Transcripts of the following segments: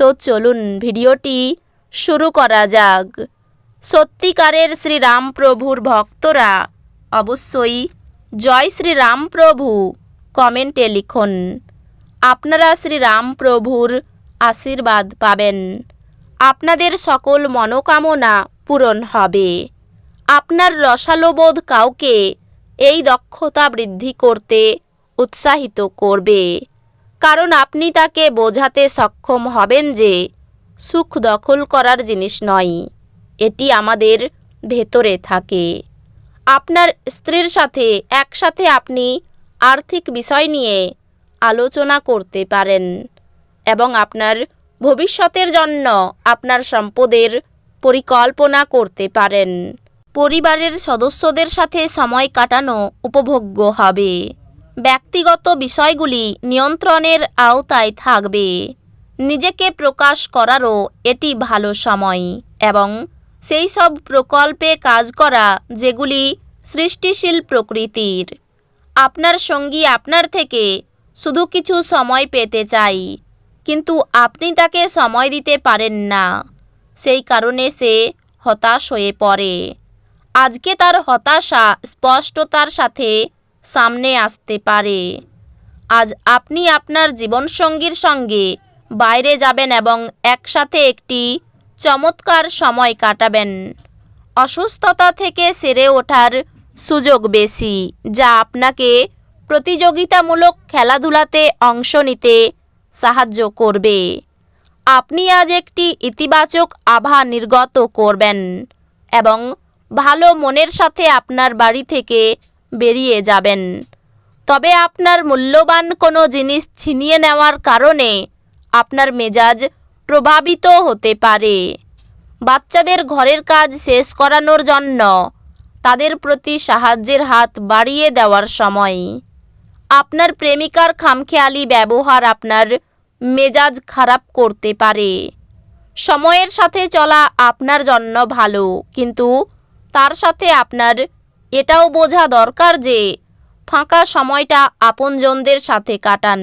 তো চলুন ভিডিওটি শুরু করা যাক। সত্যিকারের শ্রীরামপ্রভুর ভক্তরা অবশ্যই জয় শ্রীরামপ্রভু কমেন্টে লিখুন। আপনারা শ্রীরামপ্রভুর আশীর্বাদ পাবেন। আপনাদের সকল মনোকামনা পূরণ হবে। আপনার রসালোবোধ কাউকে এই দক্ষতা বৃদ্ধি করতে উৎসাহিত করবে। কারণ আপনি তাকে বোঝাতে সক্ষম হবেন যে সুখ দখল করার জিনিস নয়, এটি আমাদের ভেতরে থাকে। আপনার স্ত্রীর সাথে একসাথে আপনি আর্থিক বিষয় নিয়ে আলোচনা করতে পারেন এবং আপনার ভবিষ্যতের জন্য আপনার সম্পদের পরিকল্পনা করতে পারেন। পরিবারের সদস্যদের সাথে সময় কাটানো উপভোগ্য হবে। ব্যক্তিগত বিষয়গুলি নিয়ন্ত্রণের আওতায় থাকবে। নিজেকে প্রকাশ করারও এটি ভালো সময় এবং সেই সব প্রকল্পে কাজ করা যেগুলি সৃষ্টিশীল প্রকৃতির। আপনার সঙ্গী আপনার থেকে শুধু কিছু সময় পেতে চাই, কিন্তু আপনি তাকে সময় দিতে পারেন না। সেই কারণে সে হতাশ হয়ে পড়ে। আজকে তার হতাশা স্পষ্টতার সাথে সামনে আসতে পারে। আজ আপনি আপনার জীবনসঙ্গীর সঙ্গে বাইরে যাবেন এবং একসাথে একটি চমৎকার সময় কাটাবেন। অসুস্থতা থেকে সেরে ওঠার সুযোগ বেশি, যা আপনাকে প্রতিযোগিতামূলক খেলাধুলাতে অংশ নিতে সাহায্য করবে। আপনি আজ একটি ইতিবাচক আভা নির্গত করবেন এবং ভালো মনের সাথে আপনার বাড়ি থেকে বেরিয়ে যাবেন। তবে আপনার মূল্যবান কোনো জিনিস ছিনিয়ে নেওয়ার কারণে আপনার মেজাজ প্রভাবিত হতে পারে। বাচ্চাদের ঘরের কাজ শেষ করানোর জন্য তাদের প্রতি সাহায্যের হাত বাড়িয়ে দেওয়ার সময়। আপনার প্রেমিকার খামখেয়ালি ব্যবহার আপনার মেজাজ খারাপ করতে পারে। সময়ের সাথে চলা আপনার জন্য ভালো, কিন্তু তার সাথে আপনার এটাও বোঝা দরকার যে ফাঁকা সময়টা আপনজনদের সাথে কাটান।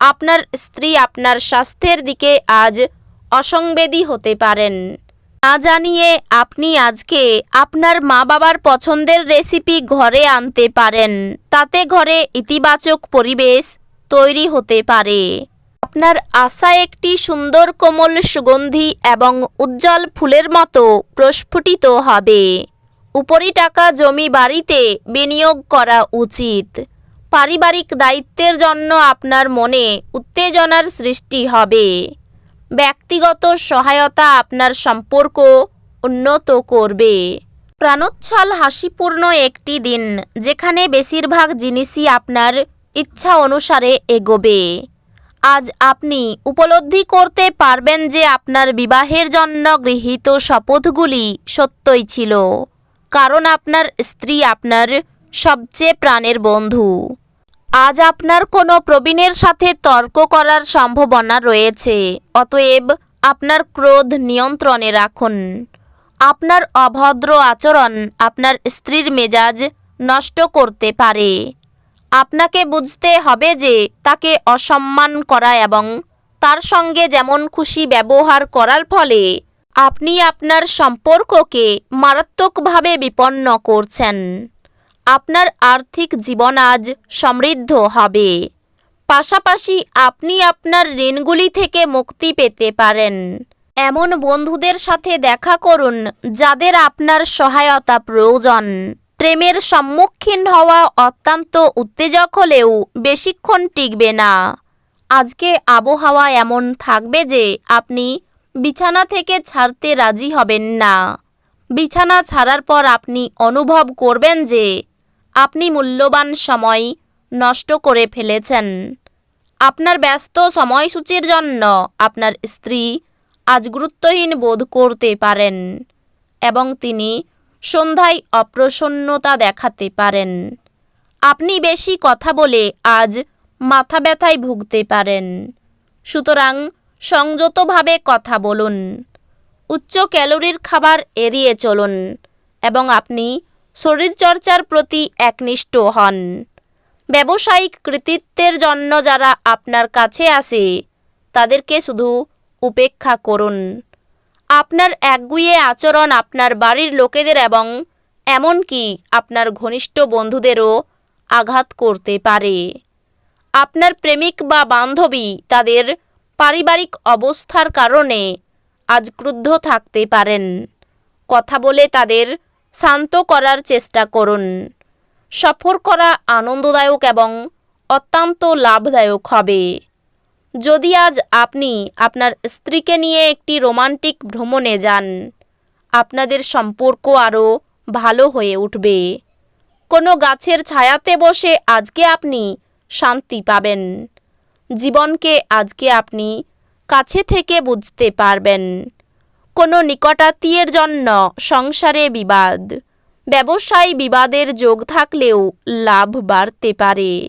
আপনার স্ত্রী আপনার স্বাস্থ্যের দিকে আজ অসংবেদী হতে পারেন। না জানিয়ে আপনি আজকে আপনার মা বাবার পছন্দের রেসিপি ঘরে আনতে পারেন। তাতে ঘরে ইতিবাচক পরিবেশ তৈরি হতে পারে। আপনার আশা একটি সুন্দর কোমল সুগন্ধি এবং উজ্জ্বল ফুলের মতো প্রস্ফুটিত হবে। উপরি টাকা জমি বাড়িতে বিনিয়োগ করা উচিত। পারিবারিক দায়িত্বের জন্য আপনার মনে উত্তেজনার সৃষ্টি হবে। ব্যক্তিগত সহায়তা আপনার সম্পর্ক উন্নত করবে। প্রাণোচ্ছল হাসিপূর্ণ একটি দিন, যেখানে বেশিরভাগ জিনিসই আপনার ইচ্ছা অনুসারে এগোবে। আজ আপনি উপলব্ধি করতে পারবেন যে আপনার বিবাহের জন্য গৃহীত শপথগুলি সত্যই ছিল। কারণ আপনার স্ত্রী আপনার সবচেয়ে প্রাণের বন্ধু। আজ আপনার কোনো প্রবীণের সাথে তর্ক করার সম্ভাবনা রয়েছে, অতএব আপনার ক্রোধ নিয়ন্ত্রণে রাখুন। আপনার অভদ্র আচরণ আপনার স্ত্রীর মেজাজ নষ্ট করতে পারে। আপনাকে বুঝতে হবে যে তাকে অসম্মান করা এবং তার সঙ্গে যেমন খুশি ব্যবহার করার ফলে আপনি আপনার সম্পর্ককে মারাত্মকভাবে বিপন্ন করছেন। আপনার আর্থিক জীবন আজ সমৃদ্ধ হবে। পাশাপাশি আপনি আপনার ঋণগুলি থেকে মুক্তি পেতে পারেন। এমন বন্ধুদের সাথে দেখা করুন যাদের আপনার সহায়তা প্রয়োজন। প্রেমের সম্মুখীন হওয়া অত্যন্ত উত্তেজক হলেও বেশিক্ষণ টিকবে না। আজকে আবহাওয়া এমন থাকবে যে আপনি বিছানা থেকে ছাড়তে রাজি হবেন না। বিছানা ছাড়ার পর আপনি অনুভব করবেন যে আপনি মূল্যবান সময় নষ্ট করে ফেলেছেন। আপনার ব্যস্ত সময়সূচির জন্য আপনার স্ত্রী আজ গুরুত্বহীন বোধ করতে পারেন এবং তিনি সন্ধ্যায় অপ্রসন্নতা দেখাতে পারেন। আপনি বেশি কথা বলে আজ মাথা ব্যথায় ভুগতে পারেন। সুতরাং সংযতভাবে কথা বলুন। উচ্চ ক্যালোরির খাবার এড়িয়ে চলুন এবং আপনি শরীরচর্চার প্রতি একনিষ্ঠ হন। ব্যবসায়িক কৃতিত্বের জন্য যারা আপনার কাছে আসে, তাদেরকে শুধু উপেক্ষা করুন। আপনার একগুয়ে আচরণ আপনার বাড়ির লোকেদের এবং এমনকি আপনার ঘনিষ্ঠ বন্ধুদেরও আঘাত করতে পারে। আপনার প্রেমিক বা বান্ধবী তাদের পারিবারিক অবস্থার কারণে আজ ক্রুদ্ধ থাকতে পারেন। কথা বলে তাদের শান্ত করার চেষ্টা করুন। সফর করা আনন্দদায়ক এবং অত্যন্ত লাভদায়ক হবে। যদি আজ আপনি আপনার স্ত্রীকে নিয়ে একটি রোমান্টিক ভ্রমণে যান, আপনাদের সম্পর্ক আরও ভালো হয়ে উঠবে। কোনো গাছের ছায়াতে বসে আজকে আপনি শান্তি পাবেন। জীবনকে আজকে আপনি কাছে থেকে বুঝতে পারবেন। কোনো নিকটাত্মীয়ের জন্য সংসারে বিবাদ, ব্যবসায় বিবাদের যোগ থাকলেও লাভ বাড়তে পারে।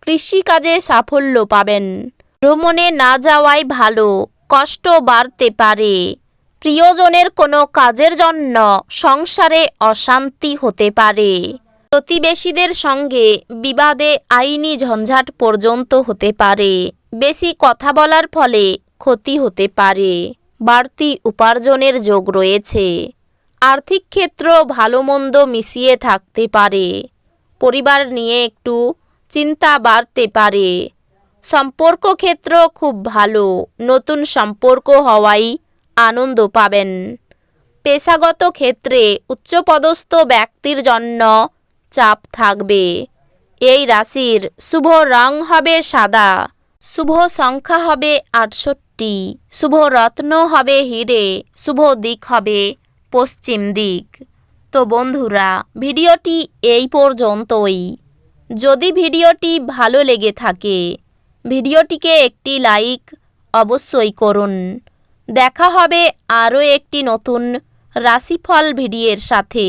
কৃষিকাজে সাফল্য পাবেন। ভ্রমণে না যাওয়াই ভালো, কষ্ট বাড়তে পারে। প্রিয়জনের কোনো কাজের জন্য সংসারে অশান্তি হতে পারে। প্রতিবেশীদের সঙ্গে বিবাদে আইনি ঝঞ্ঝাট পর্যন্ত হতে পারে। বেশি কথা বলার ফলে ক্ষতি হতে পারে। বাড়তি উপার্জনের যোগ রয়েছে। আর্থিক ক্ষেত্র ভালো মন্দ মিশিয়ে থাকতে পারে। পরিবার নিয়ে একটু চিন্তা বাড়তে পারে। সম্পর্ক ক্ষেত্র খুব ভালো, নতুন সম্পর্ক হওয়াই আনন্দ পাবেন। পেশাগত ক্ষেত্রে উচ্চপদস্থ ব্যক্তির জন্য চাপ থাকবে। এই রাশির শুভ রং হবে সাদা। শুভ সংখ্যা হবে আটষট্টি। শুভ রত্ন হবে হিরে। শুভ দিক হবে পশ্চিম দিক। তো বন্ধুরা, ভিডিওটি এই পর্যন্তই। যদি ভিডিওটি ভালো লেগে থাকে, ভিডিওটিকে একটি লাইক অবশ্যই করুন। দেখা হবে আরও একটি নতুন রাশিফল ভিডিওর সাথে।